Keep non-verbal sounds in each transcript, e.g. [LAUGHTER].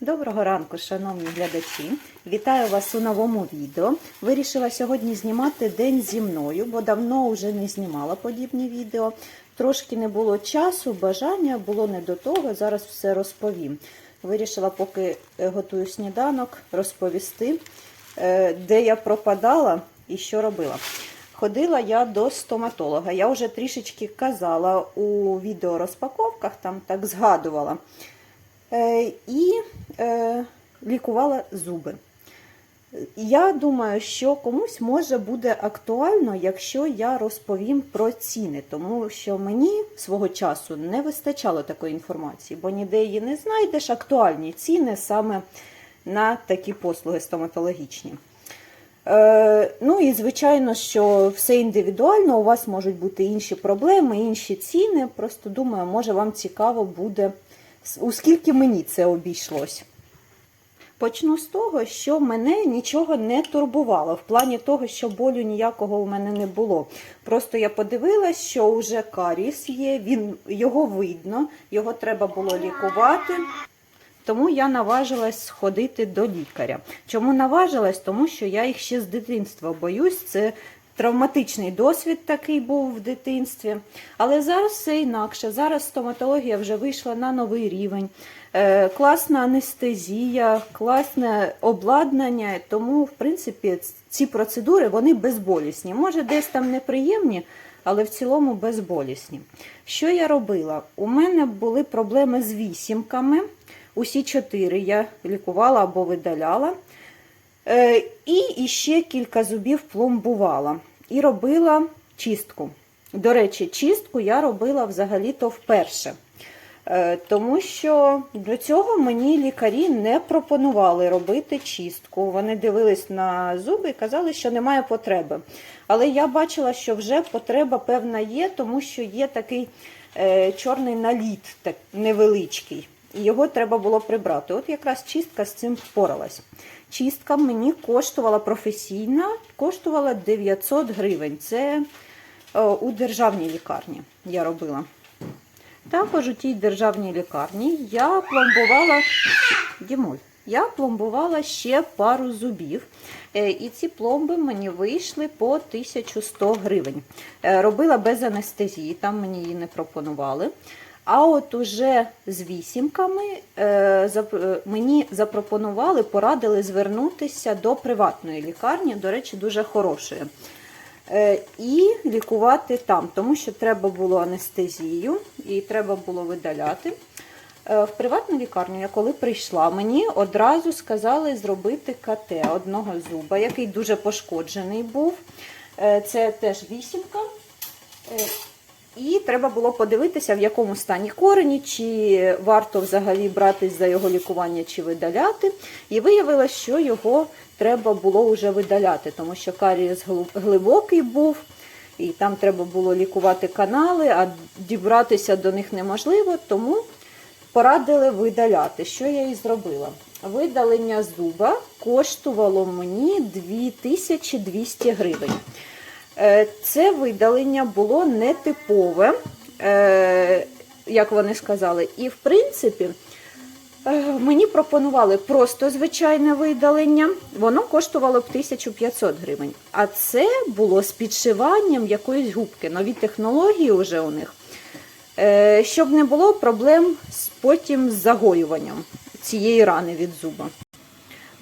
Доброго ранку, шановні глядачі! Вітаю вас у новому відео. Вирішила сьогодні знімати день зі мною, бо давно вже не знімала подібні відео. Трошки не було часу, бажання було не до того. Зараз все розповім. Вирішила, поки готую сніданок, розповісти, е, де я пропадала і що робила. Ходила я до стоматолога. Я вже трішечки казала у відеорозпаковках, там так згадувала. Е, і е, лікувала зуби. Я думаю, що комусь може буде актуально, якщо я розповім про ціни, тому що мені свого часу не вистачало такої інформації, бо ніде її не знайдеш. Актуальні ціни саме на такі послуги стоматологічні. Е, ну і звичайно, що все індивідуально, у вас можуть бути інші проблеми, інші ціни. Просто думаю, може вам цікаво буде, у мені це обійшлось. Почну з того, що мене нічого не турбувало, в плані того, що болю ніякого у мене не було. Просто я подивилась, що вже каріс є, він, його видно, його треба було лікувати. Тому я наважилась сходити до лікаря. Чому наважилась? Тому що я їх ще з дитинства боюсь. Це травматичний досвід такий був в дитинстві. Але зараз все інакше. Зараз стоматологія вже вийшла на новий рівень. Е, класна анестезія, класне обладнання. Тому, в принципі, ці процедури вони безболісні. Може, десь там неприємні. Але в цілому безболісні. Що я робила? У мене були проблеми з вісімками. Усі чотири я лікувала або видаляла. Е, І ще кілька зубів пломбувала. І робила чистку. До речі, чистку я робила взагалі-то вперше. Е, Тому що до цього мені лікарі не пропонували робити чистку. Вони дивились на зуби і казали, що немає потреби. Але я бачила, що вже потреба певна є, тому що є такий е, чорний наліт, невеличкий. І його треба було прибрати. От якраз чистка з цим впоралась. Чистка мені коштувала професійна, коштувала 900 гривень. Це е, у державній лікарні я робила. Також у тій державній лікарні я пломбувала Дімоль, я пломбувала ще пару зубів. Е, І ці пломби мені вийшли по 1100 гривень. Е, Робила без анестезії, там мені її не пропонували. А от уже з вісімками е, е, мені запропонували, порадили звернутися до приватної лікарні, до речі, дуже хорошої. Е, І лікувати там, тому що треба було анестезію і треба було видаляти. В приватну лікарню, я коли прийшла, мені одразу сказали зробити КТ одного зуба, який дуже пошкоджений був. Це теж вісімка. І треба було подивитися, в якому стані корені, чи варто взагалі братись за його лікування, чи видаляти. І виявилось, що його треба було вже видаляти, тому що карієс глибокий був, і там треба було лікувати канали, а дібратися до них неможливо, тому порадили видаляти. Що я і зробила? Видалення зуба коштувало мені 2200 гривень. Е, Це видалення було нетипове, е, як вони сказали. І, в принципі, е, мені пропонували просто звичайне видалення, воно коштувало б 1500 гривень. А це було з підшиванням якоїсь губки. Нові технології вже у них. Щоб не було проблем з потім з загоюванням цієї рани від зуба.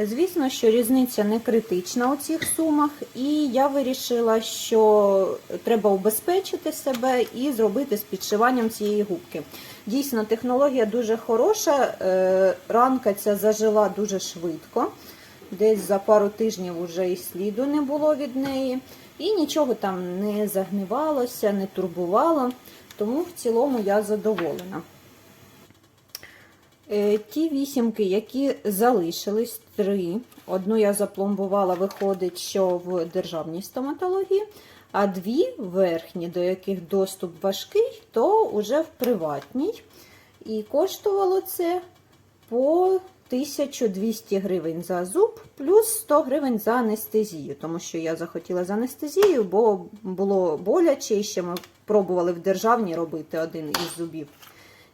Звісно, що різниця не критична у цих сумах, і я вирішила, що треба убезпечити себе і зробити з підшиванням цієї губки. Дійсно, технологія дуже хороша, е, ранка ця зажила дуже швидко. Десь за пару тижнів вже і сліду не було від неї, і нічого там не загнивалося, не турбувало. Тому в цілому я задоволена. Е, Ті вісімки, які залишились, три. Одну я запломбувала, виходить, що в державній стоматології, а дві верхні, до яких доступ важкий, то вже в приватній. І коштувало це по 1200 гривень за зуб, плюс 100 гривень за анестезію, тому що я захотіла з анестезією, бо було боляче, і ще ми пробували в державній робити один із зубів.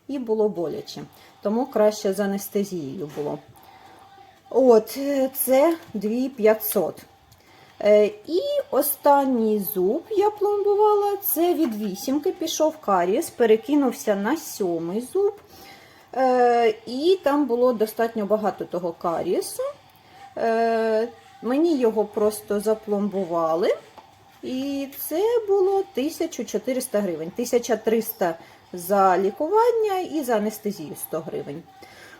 і було боляче. Тому краще з анестезією було. От, е, це 2500. Е, І останній зуб я пломбувала. Це від вісімки пішов карієс, перекинувся на сьомий зуб. Е, І там було достатньо багато того карієсу. Е, Мені його просто запломбували. І це було 1400 гривень. 1300 за лікування і за анестезію 100 гривень.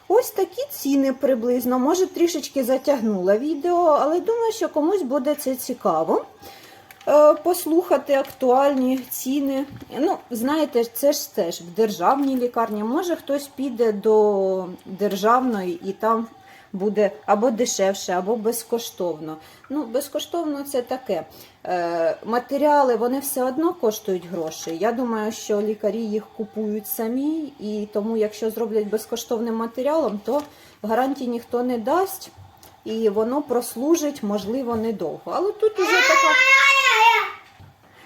Ось такі ціни приблизно. Може, трішечки затягнула відео, але думаю, що комусь буде це цікаво. Е, Послухати актуальні ціни. Ну, знаєте, це ж теж в державній лікарні. Може хтось піде до державної і там буде або дешевше, або безкоштовно. Ну, безкоштовно це таке. Е, Матеріали вони все одно коштують гроші. Я думаю, що лікарі їх купують самі, і тому, якщо зроблять безкоштовним матеріалом, то гарантій ніхто не дасть, і воно прослужить, можливо, недовго. Але тут уже така.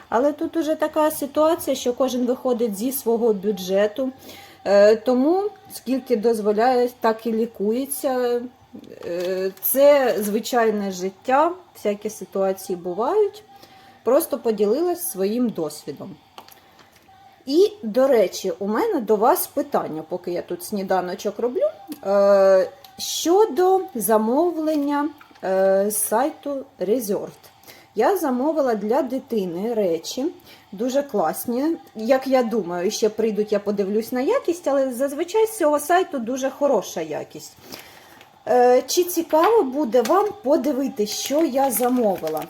Але тут уже така ситуація, що кожен виходить зі свого бюджету. Е, Тому скільки дозволяє, так і лікується. Е, Це звичайне життя, всякі ситуації бувають. Просто поділилась своїм досвідом. І, до речі, у мене до вас питання, поки я тут сніданочок роблю. Е, Щодо замовлення з сайту Resort. Я замовила для дитини речі, дуже класні. Як я думаю, ще прийдуть, я подивлюсь на якість, але зазвичай з цього сайту дуже хороша якість. Е, Чи цікаво буде вам подивитися, що я замовила?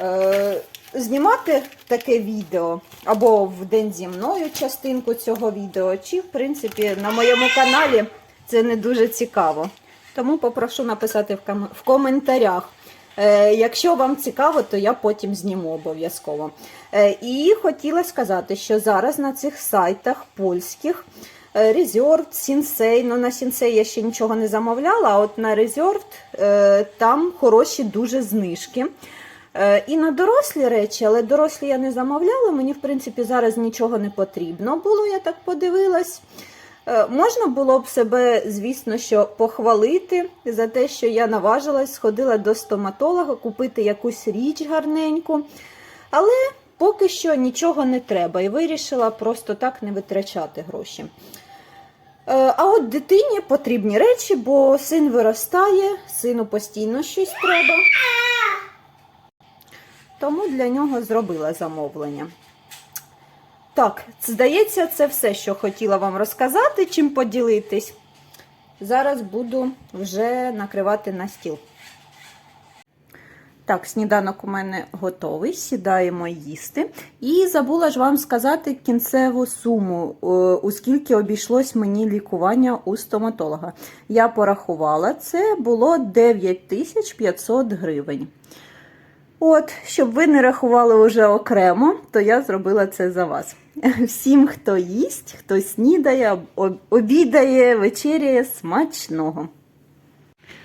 Е, Знімати таке відео або в день зі мною частинку цього відео, чи, в принципі, на моєму каналі це не дуже цікаво. Тому попрошу написати в, ком- в коментарях. Е, якщо вам цікаво, то я потім зніму обов'язково. Е, і хотіла сказати, що зараз на цих сайтах польських Resort, Сінсей, ну на Сінсей я ще нічого не замовляла, а от на е, там хороші дуже знижки. Е, І на дорослі речі, але дорослі я не замовляла, мені в принципі зараз нічого не потрібно було, я так подивилась. Е, Можна було б себе, звісно, що похвалити за те, що я наважилась, сходила до стоматолога, купити якусь річ гарненьку. Але поки що нічого не треба і вирішила просто так не витрачати гроші. Е, А от дитині потрібні речі, бо син виростає, сину постійно щось треба. Тому для нього зробила замовлення. Так, здається, це все, що хотіла вам розказати, чим поділитись. Зараз буду вже накривати на стіл. Так, сніданок у мене готовий, сідаємо їсти. І забула ж вам сказати кінцеву суму, е, у обійшлось мені лікування у стоматолога. Я порахувала, це було 9500 гривень. От, щоб ви не рахували вже окремо, то я зробила це за вас. [LAUGHS] Всім, хто їсть, хто снідає, обідає, вечеряє смачного.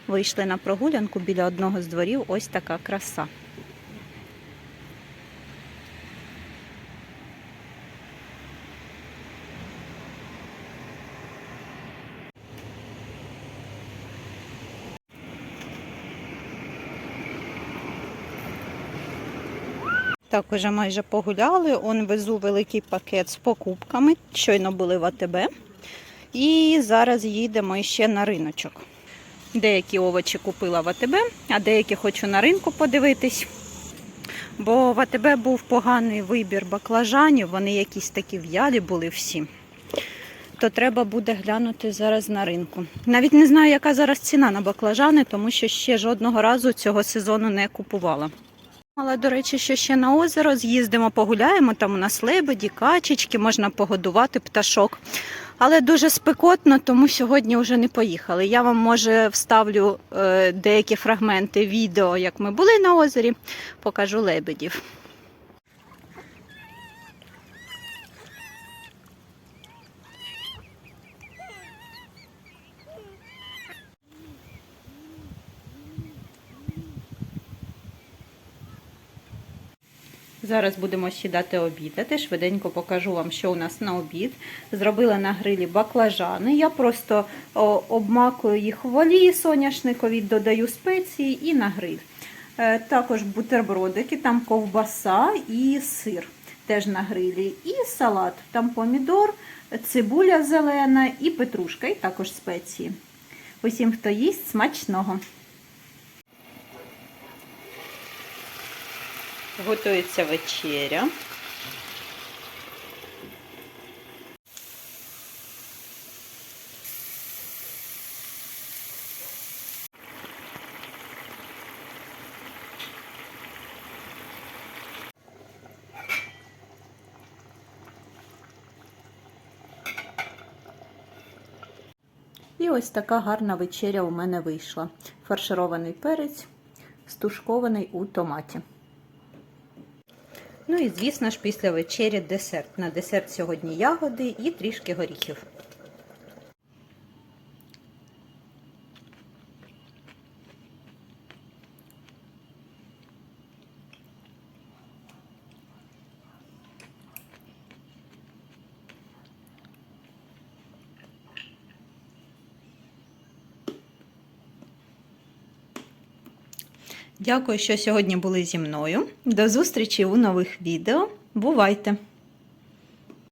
Вийшли на прогулянку біля одного з дворів. Ось така краса. Так, уже майже погуляли. Он везу великий пакет з покупками. Щойно були в АТБ. І зараз їдемо ще на риночок. Деякі овочі купила в АТБ, а деякі хочу на ринку подивитись. Бо в АТБ був поганий вибір баклажанів, вони якісь такі в'ялі були всі. То треба буде глянути зараз на ринку. Навіть не знаю, яка зараз ціна на баклажани, тому що ще жодного разу цього сезону не купувала. Але, до речі, що ще на озеро з'їздимо, погуляємо, там у нас лебеді, качечки, можна погодувати пташок. Але дуже спекотно, тому сьогодні вже не поїхали. Я вам, може, вставлю е, деякі фрагменти відео, як ми були на озері, покажу лебедів. Зараз будемо сідати обідати. Швиденько покажу вам, що у нас на обід. Зробила на грилі баклажани. Я просто обмакую їх в олії соняшникові, додаю спеції і на гриль. Е, Також бутербродики, там ковбаса і сир теж на грилі. І салат. Там помідор, цибуля зелена і петрушка, і також спеції. Усім, хто їсть, смачного! Готується вечеря. І ось така гарна вечеря у мене вийшла. Фарширований перець, стушкований у томаті. Ну і, звісно ж, після вечері десерт. На десерт сьогодні ягоди і трішки горіхів. Дякую, що сьогодні були зі мною. До зустрічі у нових відео. Бувайте!